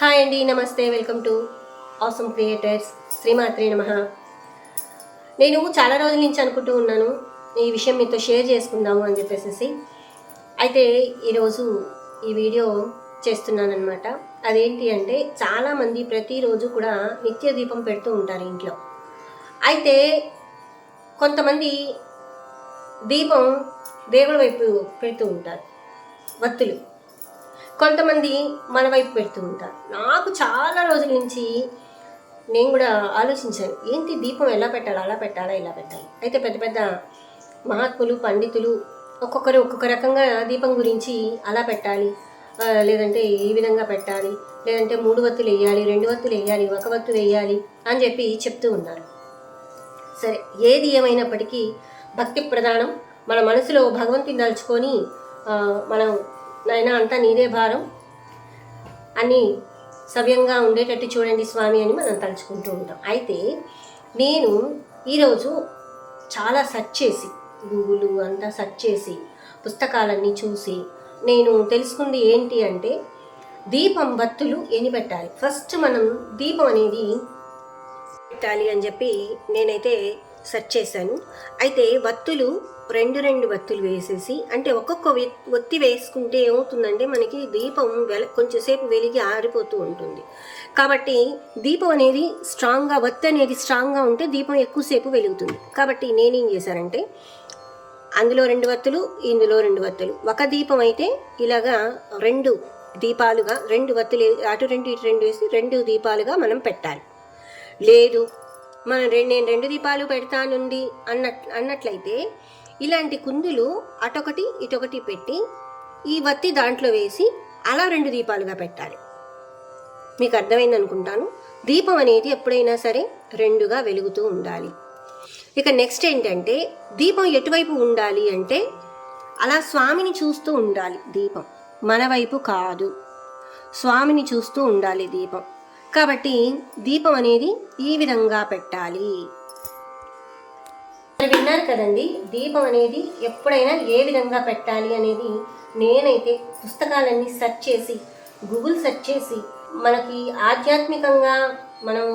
Hi అండి నమస్తే welcome to awesome creators శ్రీమాత్రి నమ. నేను చాలా రోజుల నుంచి అనుకుంటూ ఉన్నాను ఈ విషయం మీతో షేర్ చేసుకుందాము అని చెప్పేసి అయితే ఈరోజు ఈ వీడియో చేస్తున్నానమాట అదేంటి అంటే చాలామంది ప్రతిరోజు కూడా నిత్య దీపం పెడుతూ ఉంటారు ఇంట్లో. అయితే కొంతమంది దీపం దేవుడి వైపు పెడుతూ ఉంటారు వత్తులు కొంతమంది మన వైపు పెడుతూ ఉంటారు. నాకు చాలా రోజుల నుంచి నేను కూడా ఆలోచించాను ఏంటి దీపం ఎలా పెట్టాలి అలా పెట్టాలా ఇలా పెట్టాలి? అయితే పెద్ద పెద్ద మహాత్ములు పండితులు ఒక్కొక్కరు ఒక్కొక్క రకంగా దీపం గురించి అలా పెట్టాలి లేదంటే ఈ విధంగా పెట్టాలి లేదంటే మూడు వత్తులు వేయాలి రెండు వత్తులు వేయాలి ఒక వత్తు వేయాలి అని చెప్పి చెప్తూ ఉన్నారు. సరే ఏది ఏమైనప్పటికీ భక్తి ప్రధానం. మన మనసులో భగవంతుని దాల్చుకొని మనం నాయన అంతా నీదే భారం. అని సవ్యంగా ఉండేటట్టు చూడండి స్వామి అని మనం తలుచుకుంటూ ఉంటాం. అయితే నేను ఈరోజు చాలా సెర్చ్ చేసి గూగుల్ అంతా సెర్చ్ చేసి పుస్తకాలన్నీ చూసి నేను తెలుసుకుంది ఏంటి అంటే దీపం బత్తులు ఎన్ని పెట్టాలి. ఫస్ట్ మనం దీపం అనేది పెట్టాలి అని చెప్పి నేనైతే సెర్చ్ చేశాను. అయితే వత్తులు రెండు రెండు వత్తులు వేసేసి అంటే ఒక్కొక్క ఒత్తి వేసుకుంటే ఏమవుతుందంటే మనకి దీపం వెల కొంచెంసేపు వెలిగి ఆరిపోతూ ఉంటుంది. కాబట్టి దీపం అనేది స్ట్రాంగ్గా వత్తి అనేది స్ట్రాంగ్గా ఉంటే దీపం ఎక్కువసేపు వెలుగుతుంది. కాబట్టి నేనేం చేశానంటే అందులో రెండు వత్తులు ఇందులో రెండు వత్తులు. ఒక దీపం అయితే ఇలాగా రెండు దీపాలుగా రెండు వత్తులు అటు రెండు ఇటు రెండు వేసి రెండు దీపాలుగా మనం పెట్టాలి. లేదు మనం రెండు నేను రెండు దీపాలు పెడతానుండి అన్నట్ అన్నట్లయితే ఇలాంటి కుందులు అటొకటి ఇటొకటి పెట్టి ఈ వత్తి దాంట్లో వేసి అలా రెండు దీపాలుగా పెట్టాలి. మీకు అర్థమైంది అనుకుంటాను. దీపం అనేది ఎప్పుడైనా సరే రెండుగా వెలుగుతూ ఉండాలి. ఇక నెక్స్ట్ ఏంటంటే దీపం ఎటువైపు ఉండాలి అంటే అలా స్వామిని చూస్తూ ఉండాలి దీపం. మన వైపు కాదు. స్వామిని చూస్తూ ఉండాలి దీపం. కాబట్టి దీపం అనేది ఈ విధంగా పెట్టాలి. విన్నారు కదండి దీపం అనేది ఎప్పుడైనా ఏ విధంగా పెట్టాలి అనేది నేనైతే పుస్తకాలన్నీ సెర్చ్ చేసి గూగుల్ సెర్చ్ చేసి మనకి ఆధ్యాత్మికంగా మనం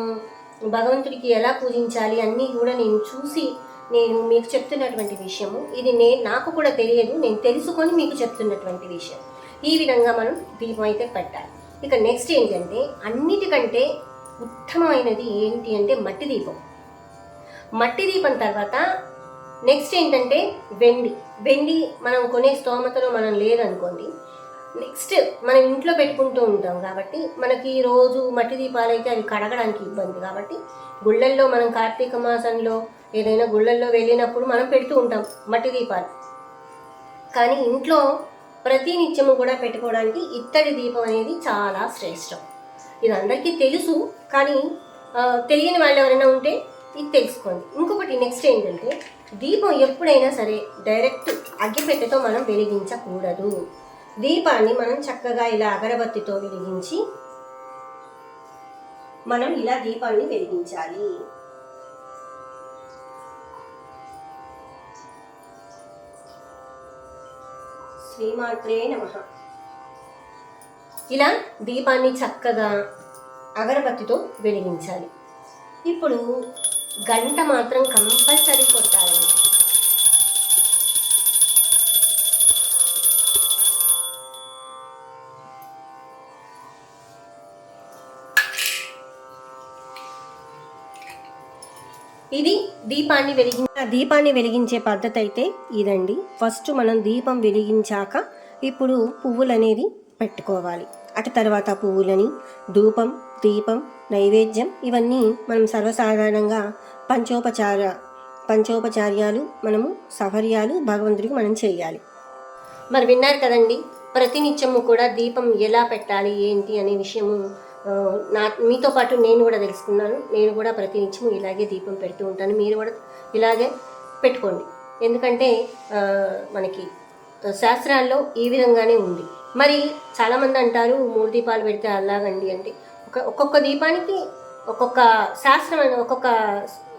భగవంతుడికి ఎలా పూజించాలి అన్నీ కూడా నేను చూసి నేను మీకు చెప్తున్నటువంటి విషయము. ఇది నే నాకు కూడా తెలియదు నేను తెలుసుకొని మీకు చెప్తున్నటువంటి విషయం. ఈ విధంగా మనం దీపం అయితే పెట్టాలి. ఇక నెక్స్ట్ ఏంటంటే అన్నిటికంటే ఉత్తమమైనది ఏంటి అంటే మట్టి దీపం. మట్టి దీపం తర్వాత నెక్స్ట్ ఏంటంటే వెండి. వెండి మనం కొనే స్తోమతలో మనం లేదనుకోండి నెక్స్ట్ మనం ఇంట్లో పెట్టుకుంటూ ఉంటాం కాబట్టి మనకి రోజు మట్టి దీపాలు అయితే అవి కడగడానికి ఇబ్బంది. కాబట్టి గుళ్ళల్లో మనం కార్తీక మాసంలో ఏదైనా గుళ్ళల్లో వెళ్ళినప్పుడు మనం పెడుతూ ఉంటాం మట్టి దీపాలు. కానీ ఇంట్లో ప్రతి నిత్యము కూడా పెట్టుకోవడానికి ఇత్తడి దీపం అనేది చాలా శ్రేష్టం. ఇది అందరికీ తెలుసు కానీ తెలియని వాళ్ళు ఎవరైనా ఉంటే ఇది తెలుసుకోండి. ఇంకొకటి నెక్స్ట్ ఏంటంటే దీపం ఎప్పుడైనా సరే డైరెక్ట్ అగ్గిపెట్టెతో మనం వెలిగించకూడదు. దీపాన్ని మనం చక్కగా ఇలా అగరబత్తితో వెలిగించి మనం ఇలా దీపాన్ని వెలిగించాలి. శ్రీమాత్రే నమ. ఇలా దీపాన్ని చక్కగా అగరబత్తితో వెలిగించాలి. ఇప్పుడు గంట మాత్రం కంపల్సరీ కొట్టాలండి ఇది దీపాన్ని వెలిగించ దీపాన్ని వెలిగించే పద్ధతి అయితే ఇదండి. ఫస్ట్ మనం దీపం వెలిగించాక ఇప్పుడు పువ్వులు అనేది పెట్టుకోవాలి. అటు తర్వాత పువ్వులని ధూపం దీపం నైవేద్యం ఇవన్నీ మనం సర్వసాధారణంగా పంచోపచార పంచోపచార్యాలు మనము సఫర్యాలు భగవంతుడికి మనం చేయాలి. మరి విన్నారు కదండి ప్రతినిత్యము కూడా దీపం ఎలా పెట్టాలి ఏంటి అనే విషయము నా మీతో పాటు నేను కూడా తెలుసుకున్నాను. నేను కూడా ప్రతి నిత్యం ఇలాగే దీపం పెడుతూ ఉంటాను. మీరు కూడా ఇలాగే పెట్టుకోండి. ఎందుకంటే మనకి శాస్త్రాల్లో ఈ విధంగానే ఉంది. మరి చాలామంది అంటారు మూడు దీపాలు పెడితే అలాగండి అంటే ఒక ఒక్కొక్క దీపానికి ఒక్కొక్క శాస్త్రం ఒక్కొక్క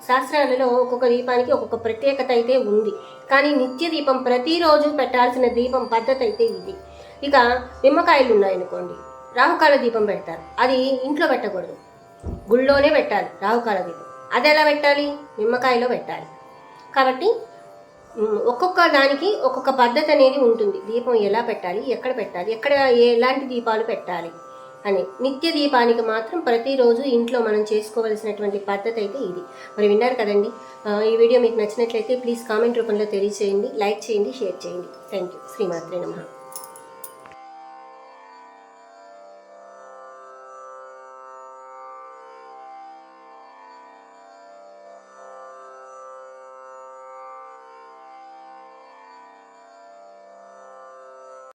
శాస్త్రాలలో ఒక్కొక్క దీపానికి ఒక్కొక్క ప్రత్యేకత అయితే ఉంది. కానీ నిత్య దీపం ప్రతిరోజు పెట్టాల్సిన దీపం పద్ధతి అయితే ఇది. ఇక నిమ్మకాయలు ఉన్నాయనుకోండి. రాహుకాల దీపం పెడతారు. అది ఇంట్లో పెట్టకూడదు. గుళ్ళోనే పెట్టాలి రాహుకాల దీపం. అది ఎలా పెట్టాలి? నిమ్మకాయలో పెట్టాలి. కాబట్టి ఒక్కొక్క దానికి ఒక్కొక్క పద్ధతి అనేది ఉంటుంది. దీపం ఎలా పెట్టాలి? ఎక్కడ పెట్టాలి? ఎక్కడ ఎలాంటి దీపాలు పెట్టాలి? అని. నిత్య దీపానికి మాత్రం ప్రతిరోజు ఇంట్లో మనం చేసుకోవలసినటువంటి పద్ధతి అయితే ఇది. మరి విన్నారు కదండి? ఈ వీడియో మీకు నచ్చినట్లయితే ప్లీజ్ కామెంట్ రూపంలో తెలియజేయండి లైక్ చేయండి షేర్ చేయండి. థ్యాంక్ యూ శ్రీమాత్రే నమః.